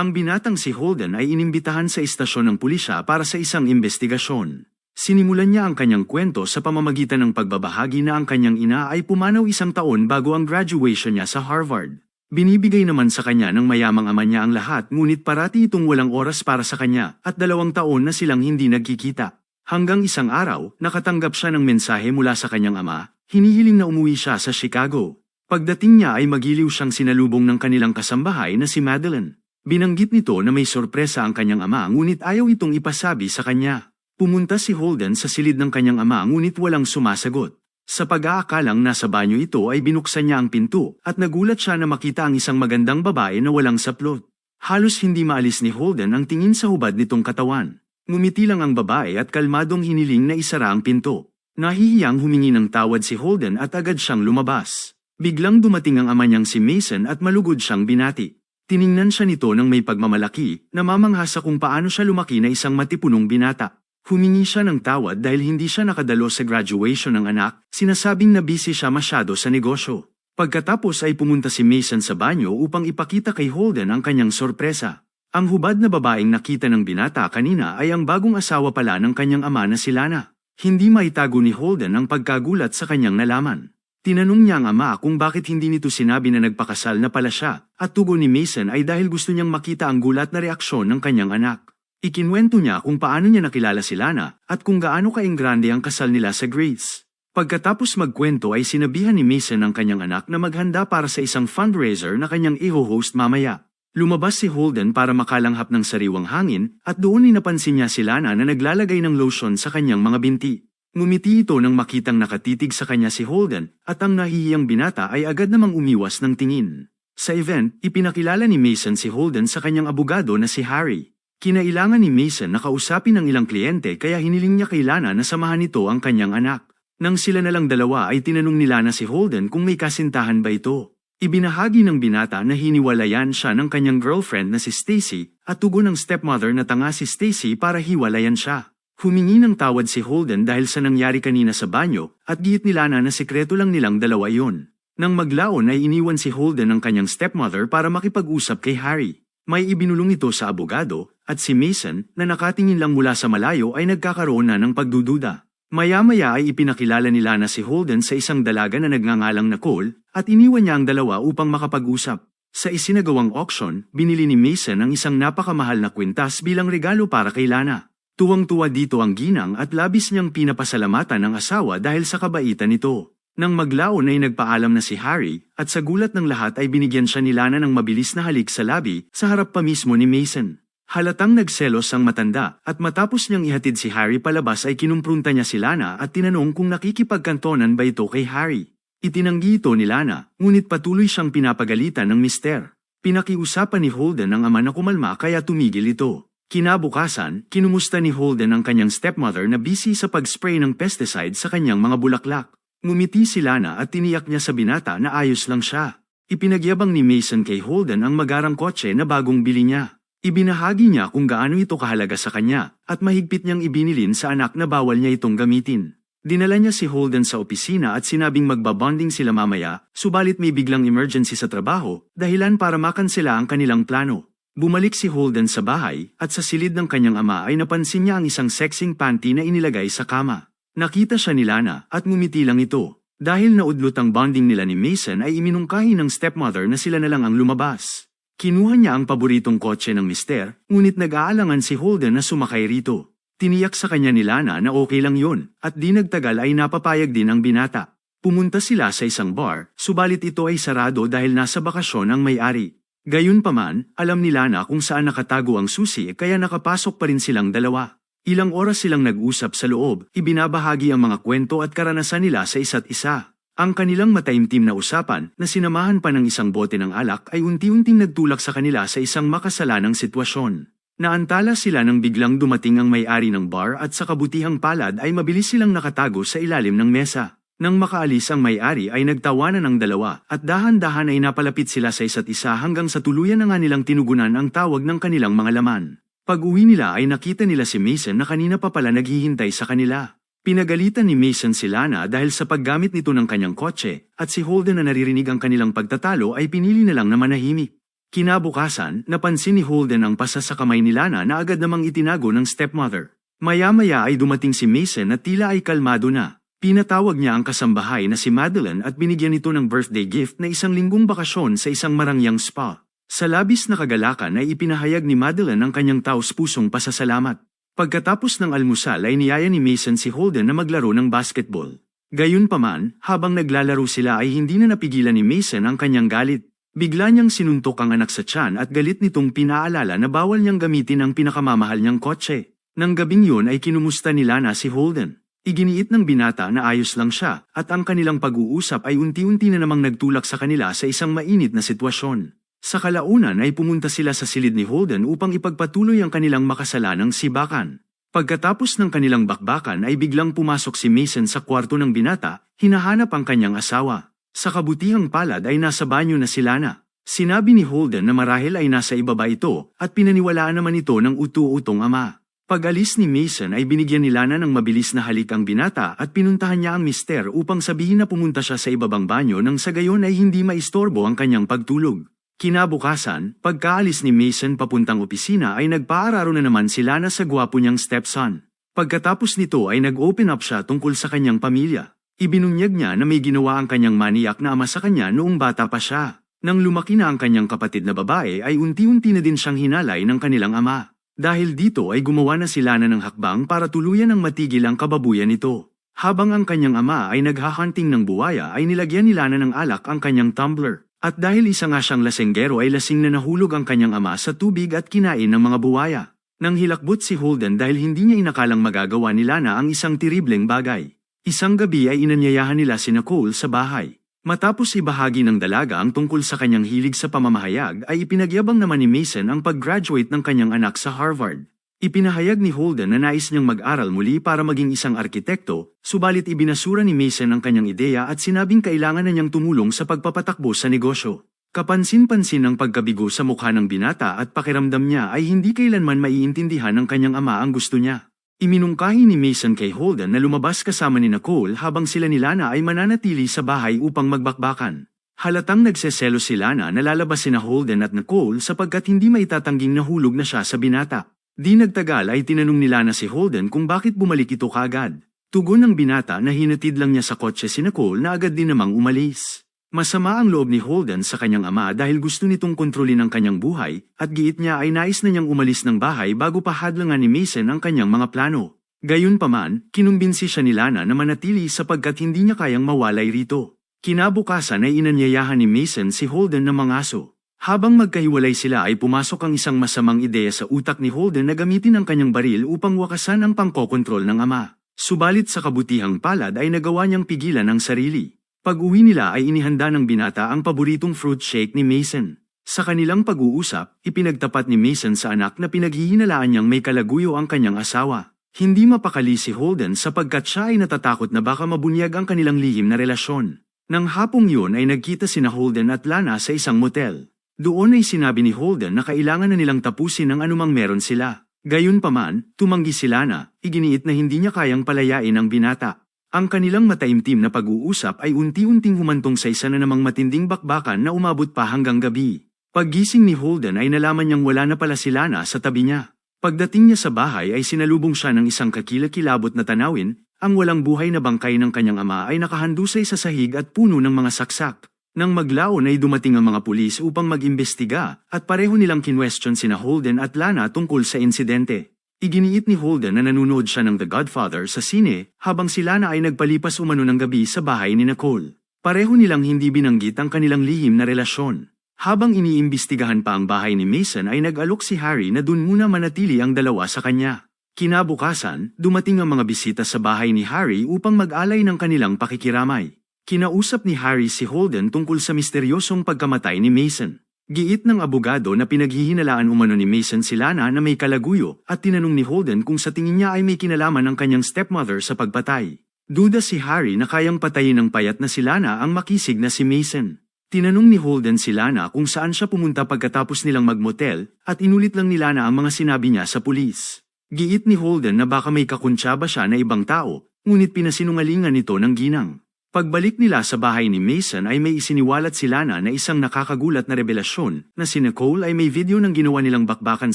Ang binatang si Holden ay inimbitahan sa istasyon ng pulisya para sa isang investigasyon. Sinimulan niya ang kanyang kwento sa pamamagitan ng pagbabahagi na ang kanyang ina ay pumanaw isang taon bago ang graduation niya sa Harvard. Binibigay naman sa kanya ng mayamang ama niya ang lahat ngunit parati itong walang oras para sa kanya at dalawang taon na silang hindi nagkikita. Hanggang isang araw, nakatanggap siya ng mensahe mula sa kanyang ama, hinihiling na umuwi siya sa Chicago. Pagdating niya ay magiliw siyang sinalubong ng kanilang kasambahay na si Madeline. Binanggit nito na may sorpresa ang kanyang ama ngunit ayaw itong ipasabi sa kanya. Pumunta si Holden sa silid ng kanyang ama ngunit walang sumasagot. Sa pag-aakalang nasa banyo ito ay binuksan niya ang pinto at nagulat siya na makita ang isang magandang babae na walang saplot. Halos hindi maalis ni Holden ang tingin sa hubad nitong katawan. Ngumiti lang ang babae at kalmadong hiniling na isara ang pinto. Nahihiyang humingi ng tawad si Holden at agad siyang lumabas. Biglang dumating ang ama niyang si Mason at malugod siyang binati. Tiningnan siya nito ng may pagmamalaki, namamangha sa kung paano siya lumaki na isang matipunong binata. Humingi siya ng tawad dahil hindi siya nakadalo sa graduation ng anak, sinasabing na busy siya masyado sa negosyo. Pagkatapos ay pumunta si Mason sa banyo upang ipakita kay Holden ang kanyang sorpresa. Ang hubad na babaeng nakita ng binata kanina ay ang bagong asawa pala ng kanyang ama na si Lana. Hindi maitago ni Holden ang pagkagulat sa kanyang nalaman. Tinanong niya ang ama kung bakit hindi nito sinabi na nagpakasal na pala siya, at tugon ni Mason ay dahil gusto niyang makita ang gulat na reaksyon ng kanyang anak. Ikinwento niya kung paano niya nakilala si Lana at kung gaano kaingrande ang kasal nila sa Grace. Pagkatapos magkwento ay sinabihan ni Mason ang kanyang anak na maghanda para sa isang fundraiser na kanyang iho-host mamaya. Lumabas si Holden para makalanghap ng sariwang hangin at doon ay napansin niya si Lana na naglalagay ng lotion sa kanyang mga binti. Ngumiti ito nang makitang nakatitig sa kanya si Holden at ang nahihiyang binata ay agad namang umiwas ng tingin. Sa event, ipinakilala ni Mason si Holden sa kanyang abogado na si Harry. Kinailangan ni Mason na kausapin ng ilang kliyente kaya hiniling niya kay Lana na samahan nito ang kanyang anak. Nang sila na lang dalawa ay tinanong ni Lana si Holden kung may kasintahan ba ito. Ibinahagi ng binata na hiniwalayan siya ng kanyang girlfriend na si Stacy at tugon ng stepmother na tanga si Stacy para hiwalayan siya. Humingi ng tawad si Holden dahil sa nangyari kanina sa banyo at giit ni Lana na sekreto lang nilang dalawa yon. Nang maglaon ay iniwan si Holden ng kanyang stepmother para makipag-usap kay Harry. May ibinulong ito sa abogado at si Mason na nakatingin lang mula sa malayo ay nagkakaroon na ng pagdududa. Maya-maya ay ipinakilala ni Lana si Holden sa isang dalaga na nagngangalang na Cole at iniwan niya ang dalawa upang makapag-usap. Sa isinagawang auction, binili ni Mason ang isang napakamahal na kwintas bilang regalo para kay Lana. Tuwang-tuwa dito ang ginang at labis niyang pinapasalamatan ng asawa dahil sa kabaitan nito. Nang maglaon ay nagpaalam na si Harry at sa gulat ng lahat ay binigyan siya ni Lana ng mabilis na halik sa labi sa harap pa mismo ni Mason. Halatang nagselos ang matanda at matapos niyang ihatid si Harry palabas ay kinumprunta niya si Lana at tinanong kung nakikipagkantonan ba ito kay Harry. Itinanggi ito ni Lana, ngunit patuloy siyang pinapagalitan ng mister. Pinakiusapan ni Holden ang ama na kumalma kaya tumigil ito. Kinabukasan, kinumusta ni Holden ang kanyang stepmother na busy sa pag-spray ng pesticide sa kanyang mga bulaklak. Ngumiti si Lana at tiniyak niya sa binata na ayos lang siya. Ipinagyabang ni Mason kay Holden ang magarang kotse na bagong bili niya. Ibinahagi niya kung gaano ito kahalaga sa kanya at mahigpit niyang ibinilin sa anak na bawal niya itong gamitin. Dinala niya si Holden sa opisina at sinabing magbabonding sila mamaya, subalit may biglang emergency sa trabaho, dahilan para makansela ang kanilang plano. Bumalik si Holden sa bahay at sa silid ng kanyang ama ay napansin niya ang isang sexing panty na inilagay sa kama. Nakita siya ni Lana at ngumiti lang ito. Dahil naudlot ang bonding nila ni Mason ay iminungkahi ng stepmother na sila na lang ang lumabas. Kinuha niya ang paboritong kotse ng mister, ngunit nag-aalangan si Holden na sumakay rito. Tiniyak sa kanya ni Lana na okay lang yon, at di nagtagal ay napapayag din ang binata. Pumunta sila sa isang bar, subalit ito ay sarado dahil nasa bakasyon ang may-ari. Gayunpaman, alam nila na kung saan nakatago ang susi kaya nakapasok pa rin silang dalawa. Ilang oras silang nag-usap sa loob, ibinabahagi ang mga kwento at karanasan nila sa isa't isa. Ang kanilang mataimtim na usapan, na sinamahan pa ng isang bote ng alak ay unti-unting nagtulak sa kanila sa isang makasalanang sitwasyon. Naantala sila nang biglang dumating ang may-ari ng bar at sa kabutihang palad ay mabilis silang nakatago sa ilalim ng mesa. Nang makaalis ang may-ari ay nagtawanan ng dalawa at dahan-dahan ay napalapit sila sa isa't isa hanggang sa tuluyan na nga nilang tinugunan ang tawag ng kanilang mga laman. Pag-uwi nila ay nakita nila si Mason na kanina pa pala naghihintay sa kanila. Pinagalitan ni Mason si Lana dahil sa paggamit nito ng kanyang kotse at si Holden na naririnig ang kanilang pagtatalo ay pinili na lang na manahimik. Kinabukasan, napansin ni Holden ang pasa sa kamay ni Lana na agad namang itinago ng stepmother. Maya-maya ay dumating si Mason at tila ay kalmado na. Pinatawag niya ang kasambahay na si Madeline at binigyan ito ng birthday gift na isang linggong bakasyon sa isang marangyang spa. Sa labis na kagalakan ay ipinahayag ni Madeline ang kanyang taos-pusong pasasalamat. Pagkatapos ng almusal ay niyaya ni Mason si Holden na maglaro ng basketball. Gayunpaman, habang naglalaro sila ay hindi na napigilan ni Mason ang kanyang galit. Bigla niyang sinuntok ang anak sa tiyan at galit nitong pinaalala na bawal niyang gamitin ang pinakamamahal niyang kotse. Nang gabing yun ay kinumusta ni Lana si Holden. Iginiit ng binata na ayos lang siya at ang kanilang pag-uusap ay unti-unti na namang nagtulak sa kanila sa isang mainit na sitwasyon. Sa kalaunan ay pumunta sila sa silid ni Holden upang ipagpatuloy ang kanilang makasalanang sibakan. Pagkatapos ng kanilang bakbakan ay biglang pumasok si Mason sa kwarto ng binata, hinahanap ang kanyang asawa. Sa kabutihang palad ay nasa banyo na sila na. Sinabi ni Holden na marahil ay nasa ibaba ito at pinaniwalaan naman ito ng utu-utong ama. Pag-alis ni Mason ay binigyan ni Lana ng mabilis na halik ang binata at pinuntahan niya ang mister upang sabihin na pumunta siya sa ibabang banyo nang sa gayon ay hindi maistorbo ang kanyang pagtulog. Kinabukasan, pagkaalis ni Mason papuntang opisina ay nagpaararo na naman si Lana sa gwapo niyang stepson. Pagkatapos nito ay nag-open up siya tungkol sa kanyang pamilya. Ibinunyag niya na may ginawa ang kanyang maniyak na ama sa kanya noong bata pa siya. Nang lumaki na ang kanyang kapatid na babae ay unti-unti na din siyang hinalay ng kanilang ama. Dahil dito ay gumawa na si Lana ng hakbang para tuluyan ng matigil ang kababuyan nito. Habang ang kanyang ama ay naghahunting ng buwaya ay nilagyan ni Lana ng alak ang kanyang tumbler. At dahil isa nga siyang lasenggero ay lasing na nahulog ang kanyang ama sa tubig at kinain ng mga buwaya. Nang hilakbot si Holden dahil hindi niya inakalang magagawa ni Lana ang isang tiribleng bagay. Isang gabi ay inanyayahan nila si Nicole sa bahay. Matapos ibahagi ng dalaga ang tungkol sa kanyang hilig sa pamamahayag ay ipinagyabang naman ni Mason ang pag-graduate ng kanyang anak sa Harvard. Ipinahayag ni Holden na nais niyang mag-aral muli para maging isang arkitekto, subalit ibinasura ni Mason ang kanyang ideya at sinabing kailangan na niyang tumulong sa pagpapatakbo sa negosyo. Kapansin-pansin ang pagkabigo sa mukha ng binata at pakiramdam niya ay hindi kailanman maiintindihan ng kanyang ama ang gusto niya. Iminungkahi ni Mason kay Holden na lumabas kasama ni Nicole habang sila ni Lana ay mananatili sa bahay upang magbakbakan. Halatang nagseselo si Lana na lalabas sina Holden at Nicole sapagkat hindi maitatangging nahulog na siya sa binata. Di nagtagal ay tinanong nila na si Holden kung bakit bumalik ito kaagad. Tugon ng binata na hinatid lang niya sa kotse si Nicole na agad din namang umalis. Masama ang loob ni Holden sa kanyang ama dahil gusto nitong kontrolin ang kanyang buhay at giit niya ay nais na niyang umalis ng bahay bago pa hadlangan ni Mason ang kanyang mga plano. Gayunpaman, kinumbinsi siya ni Lana na manatili sapagkat hindi niya kayang mawalay rito. Kinabukasan ay inanyayahan ni Mason si Holden ng mga aso. Habang magkahiwalay sila ay pumasok ang isang masamang ideya sa utak ni Holden na gamitin ang kanyang baril upang wakasan ang pangkokontrol ng ama. Subalit sa kabutihang palad ay nagawa niyang pigilan ang sarili. Pag-uwi nila ay inihanda ng binata ang paboritong fruit shake ni Mason. Sa kanilang pag-uusap, ipinagtapat ni Mason sa anak na pinaghihinalaan niyang may kalaguyo ang kanyang asawa. Hindi mapakali si Holden sapagkat siya ay natatakot na baka mabunyag ang kanilang lihim na relasyon. Nang hapong yun ay nagkita sina Holden at Lana sa isang motel. Doon ay sinabi ni Holden na kailangan na nilang tapusin ang anumang meron sila. Gayunpaman, tumanggi sila na, iginiit na hindi niya kayang palayain ang binata. Ang kanilang mataimtim na pag-uusap ay unti-unting humantong sa isa na namang matinding bakbakan na umabot pa hanggang gabi. Paggising ni Holden ay nalaman niyang wala na pala si Lana sa tabi niya. Pagdating niya sa bahay ay sinalubong siya ng isang kakilakilabot na tanawin, ang walang buhay na bangkay ng kanyang ama ay nakahandusay sa sahig at puno ng mga saksak. Nang maglaon ay dumating ang mga pulis upang mag-imbestiga at pareho nilang kinwestiyon sina Holden at Lana tungkol sa insidente. Iginiit ni Holden na nanonood siya ng The Godfather sa sine habang si Lana ay nagpalipas umano ng gabi sa bahay ni Nicole. Pareho nilang hindi binanggit ang kanilang lihim na relasyon. Habang iniimbestigahan pa ang bahay ni Mason ay nag-alok si Harry na dun muna manatili ang dalawa sa kanya. Kinabukasan, dumating ang mga bisita sa bahay ni Harry upang mag-alay ng kanilang pakikiramay. Kinausap ni Harry si Holden tungkol sa misteryosong pagkamatay ni Mason. Giit ng abogado na pinaghihinalaan umano ni Mason si Lana na may kalaguyo at tinanong ni Holden kung sa tingin niya ay may kinalaman ng kanyang stepmother sa pagpatay. Duda si Harry na kayang patayin ng payat na si Lana ang makisig na si Mason. Tinanong ni Holden si Lana kung saan siya pumunta pagkatapos nilang magmotel at inulit lang ni Lana ang mga sinabi niya sa pulis. Giit ni Holden na baka may kakuntsaba siya na ibang tao, ngunit pinasinungalingan nito ng ginang. Pagbalik nila sa bahay ni Mason ay may isiniwalat si Lana na isang nakakagulat na revelasyon na si Nicole ay may video ng ginawa nilang bakbakan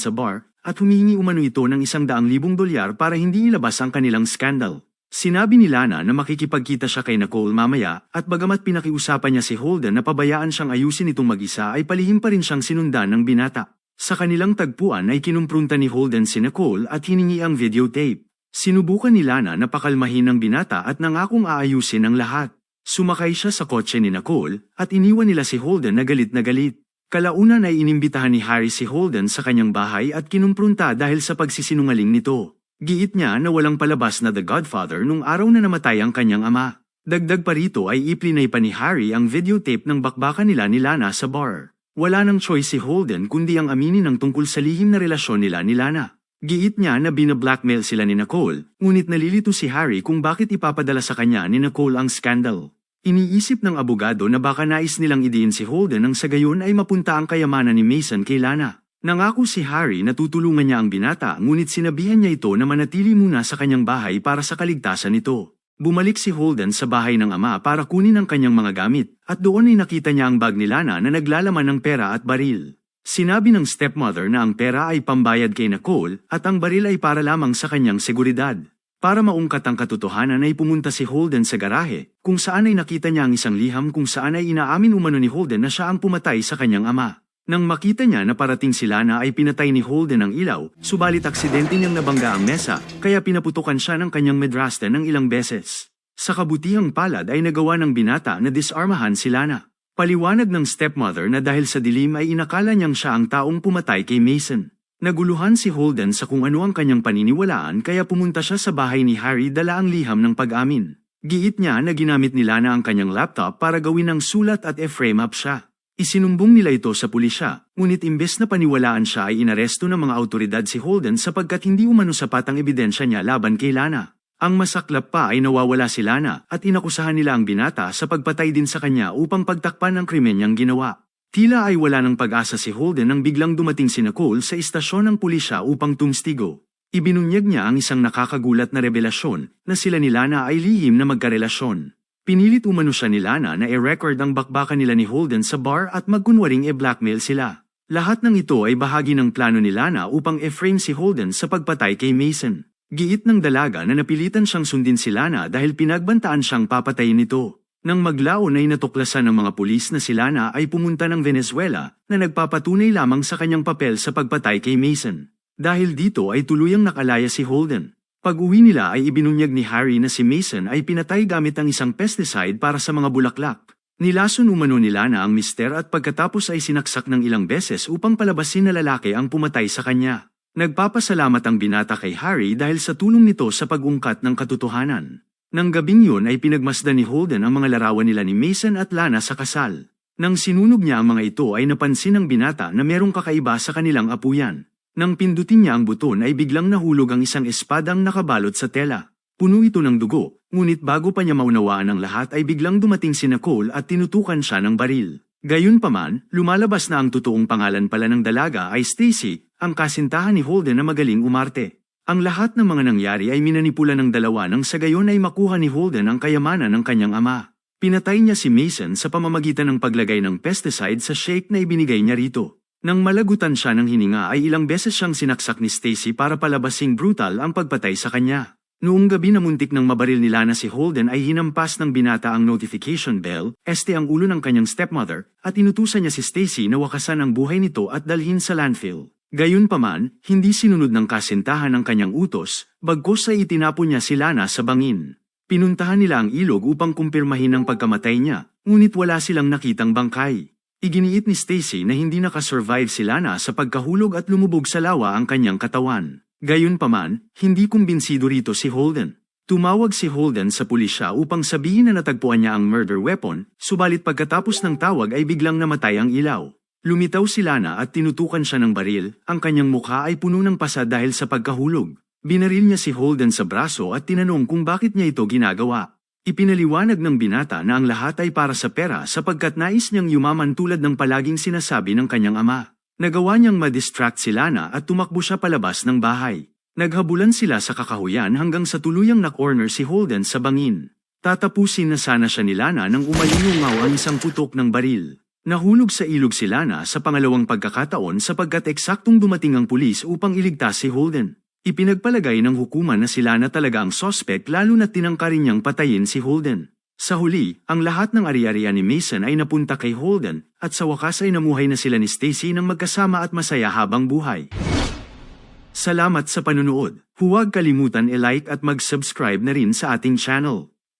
sa bar at humingi umano ito ng isang daang libong dolyar para hindi ilabas ang kanilang scandal. Sinabi ni Lana na makikipagkita siya kay Nicole mamaya at bagamat pinakiusapan niya si Holden na pabayaan siyang ayusin itong mag-isa ay palihim pa rin siyang sinundan ng binata. Sa kanilang tagpuan ay kinumprunta ni Holden si Nicole at hiningi ang videotape. Sinubukan ni Lana na pakalmahin ng binata at nangakong aayusin ang lahat. Sumakay siya sa kotse ni Nicole at iniwan nila si Holden na galit na galit. Kalaunan ay inimbitahan ni Harry si Holden sa kanyang bahay at kinumprunta dahil sa pagsisinungaling nito. Giit niya na walang palabas na The Godfather nung araw na namatay ang kanyang ama. Dagdag pa rito ay iplinay pa ni Harry ang videotape ng bakbakan nila ni Lana sa bar. Wala nang choice si Holden kundi ang aminin ng tungkol sa lihim na relasyon nila ni Lana. Giit niya na bina-blackmail sila ni Nicole, ngunit nalilito si Harry kung bakit ipapadala sa kanya ni Nicole ang scandal. Iniisip ng abogado na baka nais nilang idiin si Holden nang sa gayon ay mapunta ang kayamanan ni Mason kay Lana. Nangako si Harry na tutulungan niya ang binata ngunit sinabihan niya ito na manatili muna sa kanyang bahay para sa kaligtasan nito. Bumalik si Holden sa bahay ng ama para kunin ang kanyang mga gamit at doon ay nakita niya ang bag ni Lana na naglalaman ng pera at baril. Sinabi ng stepmother na ang pera ay pambayad kay Nicole at ang baril ay para lamang sa kanyang seguridad. Para maungkat ang katotohanan ay pumunta si Holden sa garahe, kung saan ay nakita niya ang isang liham kung saan ay inaamin umano ni Holden na siya ang pumatay sa kanyang ama. Nang makita niya na parating sila na ay pinatay ni Holden ang ilaw, subalit aksidente niyang nabangga ang mesa, kaya pinaputukan siya ng kanyang medraste ng ilang beses. Sa kabutihang palad ay nagawa ng binata na disarmahan si Lana. Paliwanag ng stepmother na dahil sa dilim ay inakala niyang siya ang taong pumatay kay Mason. Naguluhan si Holden sa kung ano ang kanyang paniniwalaan kaya pumunta siya sa bahay ni Harry dala ang liham ng pag-amin. Giit niya na ginamit ni Lana ang kanyang laptop para gawin ng sulat at e-frame up siya. Isinumbong nila ito sa pulisya, ngunit imbes na paniwalaan siya ay inaresto ng mga autoridad si Holden sapagkat hindi umano sapat ang ebidensya niya laban kay Lana. Ang masaklap pa ay nawawala si Lana at inakusahan nila ang binata sa pagpatay din sa kanya upang pagtakpan ang krimen niyang ginawa. Tila ay wala ng pag-asa si Holden nang biglang dumating si Nicole sa istasyon ng pulisya upang tumstigo. Ibinunyag niya ang isang nakakagulat na revelasyon na sila ni Lana ay lihim na magkarelasyon. Pinilit umano siya ni Lana na i-record ang bakbakan nila ni Holden sa bar at magkunwaring e-blackmail sila. Lahat ng ito ay bahagi ng plano ni Lana upang e-frame si Holden sa pagpatay kay Mason. Giit ng dalaga na napilitan siyang sundin si Lana dahil pinagbantaan siyang papatayin nito. Nang maglaon ay natuklasan ng mga pulis na si Lana ay pumunta ng Venezuela na nagpapatunay lamang sa kanyang papel sa pagpatay kay Mason. Dahil dito ay tuluyang nakalaya si Holden. Pag-uwi nila ay ibinunyag ni Harry na si Mason ay pinatay gamit ang isang pesticide para sa mga bulaklak. Nilason umano ni Lana ang mister at pagkatapos ay sinaksak ng ilang beses upang palabasin na lalaki ang pumatay sa kanya. Nagpapasalamat ang binata kay Harry dahil sa tulong nito sa pag-ungkat ng katotohanan. Nang gabing yun ay pinagmasdan ni Holden ang mga larawan nila ni Mason at Lana sa kasal. Nang sinunog niya ang mga ito ay napansin ng binata na merong kakaiba sa kanilang apuyan. Nang pindutin niya ang buton ay biglang nahulog ang isang espadang nakabalot sa tela. Puno ito ng dugo, ngunit bago pa niya maunawaan ang lahat ay biglang dumating si Nicole at tinutukan siya ng baril. Gayunpaman, lumalabas na ang totoong pangalan pala ng dalaga ay Stacy, ang kasintahan ni Holden na magaling umarte. Ang lahat ng mga nangyari ay minanipula ng dalawa nang sa gayon ay makuha ni Holden ang kayamanan ng kanyang ama. Pinatay niya si Mason sa pamamagitan ng paglagay ng pesticide sa shake na ibinigay niya rito. Nang malagutan siya ng hininga ay ilang beses siyang sinaksak ni Stacy para palabasing brutal ang pagpatay sa kanya. Noong gabi na muntik ng mabaril nila na si Holden ay hinampas ng binata ang notification bell, este ang ulo ng kanyang stepmother, at inutusan niya si Stacy na wakasan ang buhay nito at dalhin sa landfill. Gayunpaman, hindi sinunod ng kasintahan ang kanyang utos, bagkos ay itinapon niya si Lana sa bangin. Pinuntahan nila ang ilog upang kumpirmahin ang pagkamatay niya, ngunit wala silang nakitang bangkay. Iginiit ni Stacy na hindi nakasurvive si Lana sa pagkahulog at lumubog sa lawa ang kanyang katawan. Gayunpaman, hindi kumbinsido rito si Holden. Tumawag si Holden sa pulisya upang sabihin na natagpuan niya ang murder weapon, subalit pagkatapos ng tawag ay biglang namatay ang ilaw. Lumitaw si Lana at tinutukan siya ng baril, ang kanyang mukha ay puno ng pasa dahil sa pagkahulog. Binaril niya si Holden sa braso at tinanong kung bakit niya ito ginagawa. Ipinaliwanag ng binata na ang lahat ay para sa pera sapagkat nais niyang yumaman tulad ng palaging sinasabi ng kanyang ama. Nagawa niyang ma-distract si Lana at tumakbo siya palabas ng bahay. Naghabulan sila sa kakahuyan hanggang sa tuluyang na-corner si Holden sa bangin. Tatapusin na sana siya ni Lana nang umalingaw ang isang putok ng baril. Nahulog sa ilog si Lana sa pangalawang pagkakataon sapagkat eksaktong dumating ang pulis upang iligtas si Holden. Ipinagpalagay ng hukuman na si Lana talaga ang sospek lalo na tinangkarin niyang patayin si Holden. Sa huli, ang lahat ng ari-arian ni Mason ay napunta kay Holden at sa wakas ay namuhay na sila ni Stacy ng magkasama at masaya habang buhay. Salamat sa panunood. Huwag kalimutan i-like at mag-subscribe na rin sa ating channel.